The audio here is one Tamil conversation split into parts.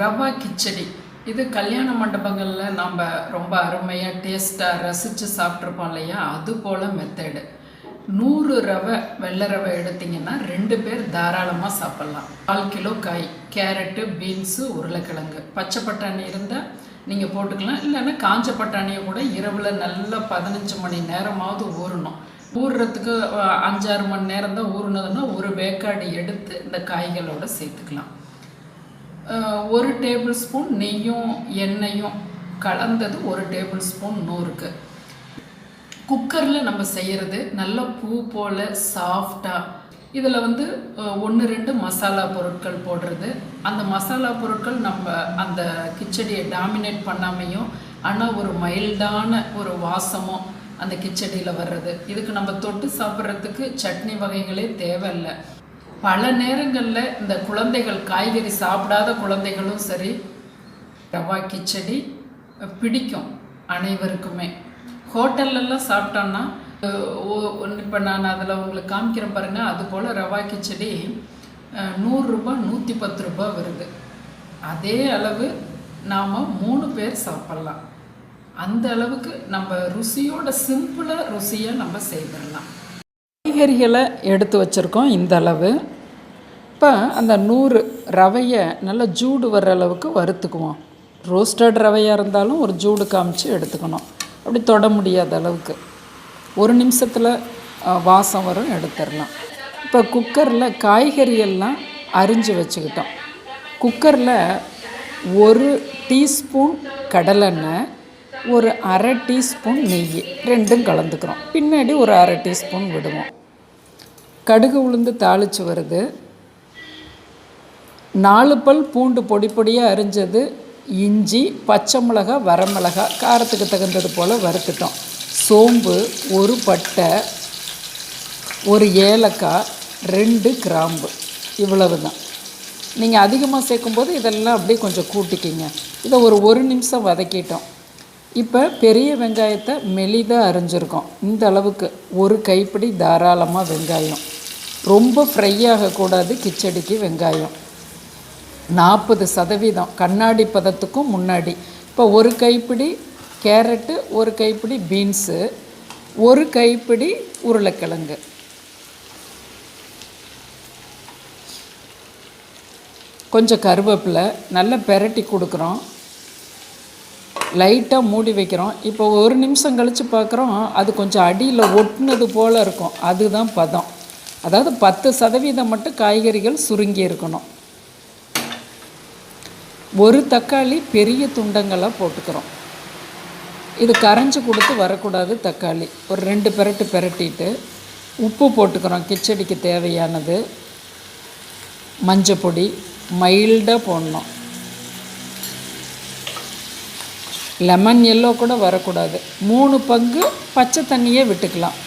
ரவா கிச்சடி. இது கல்யாண மண்டபங்களில் நம்ம ரொம்ப அருமையாக டேஸ்ட்டாக ரசித்து சாப்பிட்ருப்போம் இல்லையா? அது போல் மெத்தடு நூறு ரவை வெள்ளை ரவை எடுத்தீங்கன்னா ரெண்டு பேர் தாராளமாக சாப்பிட்லாம். கால் கிலோ காய் கேரட்டு பீன்ஸு உருளைக்கிழங்கு. பச்சை பட்டாணி இருந்தால் நீங்கள் போட்டுக்கலாம். இல்லைன்னா காஞ்ச பட்டாணியை கூட இரவில் நல்லா பதினஞ்சு மணி நேரமாவது ஊறணும். ஊறுறதுக்கு அஞ்சாறு மணி நேரம் தான் ஊறுனதுன்னா ஒரு வேக்காடு எடுத்து இந்த காய்களோட சேர்த்துக்கலாம். ஒரு டேபிள் ஸ்பூன் நெய்யும் எண்ணெயும் கலந்தது ஒரு டேபிள் ஸ்பூன் நூறுக்கு. குக்கரில் நம்ம செய்கிறது நல்ல பூ போல் சாஃப்டாக இதில் வந்து ஒன்று ரெண்டு மசாலா பொருட்கள் போடுறது. அந்த மசாலா பொருட்கள் நம்ம அந்த கிச்சடியை டாமினேட் பண்ணாமையும் ஆனால் ஒரு மைல்டான ஒரு வாசமும் அந்த கிச்சடியில் வர்றது. இதுக்கு நம்ம தொட்டு சாப்பிட்றதுக்கு சட்னி வகைகளே தேவையில்லை. நேரங்களில் இந்த குழந்தைகள் காய்கறி சாப்பிடாத குழந்தைகளும் சரி ரவா கிச்சடி பிடிக்கும் அனைவருக்குமே. ஹோட்டல்லலாம் சாப்பிட்டோன்னா இப்போ நான் அதில் உங்களுக்கு காமிக்கிறேன் பாருங்கள் அது போல் ரவா கிச்சடி நூறுரூபா நூற்றி பத்து ரூபா வருது. அதே அளவு நாம் மூணு பேர் சாப்பிட்லாம். அந்த அளவுக்கு நம்ம ருசியோட சிம்பிளாக ருசியாக நம்ம செய்திடலாம். காய்கறிகளை எடுத்து வச்சுருக்கோம் இந்த அளவு. இப்போ அந்த நூறு ரவையை நல்லா ஜூடு வர்ற அளவுக்கு வறுத்துக்குவோம். ரோஸ்டட் ரவையாக இருந்தாலும் ஒரு ஜூடு காமிச்சு எடுத்துக்கணும். அப்படி தொட முடியாத அளவுக்கு. ஒரு நிமிஷத்தில் வாசம் வரும் எடுத்துடலாம். இப்போ குக்கரில் காய்கறியெல்லாம் அரிஞ்சு வச்சுக்கிட்டோம். குக்கரில் ஒரு டீஸ்பூன் கடலெண்ணெய் ஒரு அரை டீஸ்பூன் நெய் ரெண்டும் கலந்துக்கிறோம். பின்னாடி ஒரு அரை டீஸ்பூன் விடுவோம். கடுகு உளுந்து தாளித்து வருது. நாலு பல் பூண்டு பொடி பொடியாக அரிஞ்சது இஞ்சி பச்சை மிளகா வரமிளகா காரத்துக்கு தகுந்தது போல் வறுத்துட்டோம். சோம்பு ஒரு பட்டை ஒரு ஏலக்காய் ரெண்டு கிராம்பு. இவ்வளவு தான் நீங்கள் அதிகமாக சேர்க்கும்போது இதெல்லாம் அப்படியே கொஞ்சம் கூட்டிக்கிங்க. இதை ஒரு ஒரு நிமிஷம் வதக்கிட்டோம். இப்போ பெரிய வெங்காயத்தை மெலிதாக அரிஞ்சிருக்கோம். இந்த அளவுக்கு ஒரு கைப்பிடி தாராளமாக வெங்காயம். ரொம்ப ஃப்ரை ஆகக்கூடாது கிச்சடிக்கு வெங்காயம். நாற்பது சதவீதம் கண்ணாடி பதத்துக்கும் முன்னாடி. இப்போ ஒரு கைப்பிடி கேரட்டு ஒரு கைப்பிடி பீன்ஸு ஒரு கைப்பிடி உருளைக்கிழங்கு. கொஞ்சம் கருவேப்பிலை நல்லா பெரட்டி கொடுக்குறோம். லைட்டாக மூடி வைக்கிறோம். இப்போ ஒரு நிமிஷம் கழித்து பார்க்குறோம் அது கொஞ்சம் அடியில் ஒட்டினது போல் இருக்கும். அதுதான் பதம். அதாவது பத்து சதவீதம் மட்டும் காய்கறிகள் சுருங்கி இருக்கணும். ஒரு தக்காளி பெரிய துண்டங்களாக போட்டுக்கிறோம். இது கரைஞ்சி கொடுத்து வரக்கூடாது தக்காளி. ஒரு ரெண்டு பெரட்டு பெரட்டிட்டு உப்பு போட்டுக்கிறோம். கிச்சடிக்கு தேவையானது. மஞ்சள் பொடி மைல்டாக போடணும். லெமன் எல்லோ கூட வரக்கூடாது. மூணு பங்கு பச்சை தண்ணியே விட்டுக்கலாம்.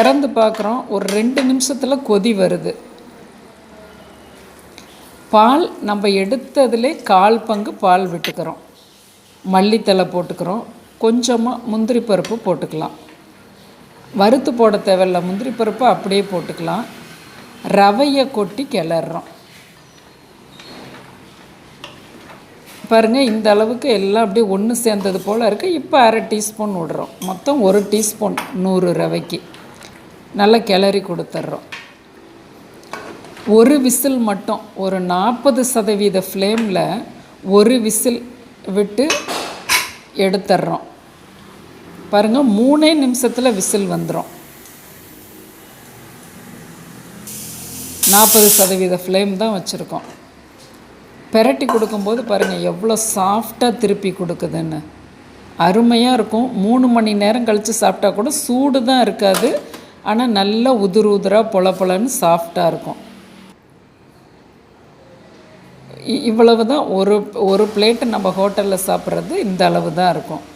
திறந்து பார்க்குறோம். ஒரு ரெண்டு நிமிஷத்தில் கொதி வருது. பால் நம்ம எடுத்ததுலே கால் பங்கு பால் விட்டுக்கிறோம். மல்லித்தலை போட்டுக்கிறோம். கொஞ்சமாக முந்திரி பருப்பு போட்டுக்கலாம். வறுத்து போட தேவையில்ல. முந்திரி பருப்பு அப்படியே போட்டுக்கலாம். ரவையை கொட்டி கிளறோம் பாருங்கள் இந்த அளவுக்கு எல்லாம் அப்படியே ஒன்று சேர்ந்தது போல் இருக்குது இப்போ அரை டீஸ்பூன் விடுறோம். மொத்தம் ஒரு டீஸ்பூன் நூறு ரவைக்கு. நல்லா கிளறி கொடுத்துட்றோம். ஒரு விசில் மட்டும் ஒரு நாற்பது சதவீத ஃப்ளேமில் ஒரு விசில் விட்டு எடுத்துட்றோம். பாருங்கள் மூணே நிமிஷத்தில் விசில் வந்துடும் நாற்பது சதவீத ஃப்ளேம் தான் வச்சுருக்கோம். பெரட்டி கொடுக்கும்போது பாருங்கள் எவ்வளோ சாஃப்டாக திருப்பி கொடுக்குதுன்னு. அருமையாக இருக்கும். மூணு மணி நேரம் கழித்து சாப்பிட்டா கூட சூடு தான் இருக்காது. ஆனால் நல்லா உதிர் உதிராக பொல பொலன்னு சாஃப்டாக இருக்கும். இ- இவ்வளவு தான் ஒரு ஒரு பிளேட்டு நம்ம ஹோட்டலில் சாப்பிட்றது இந்த அளவு தான் இருக்கும்.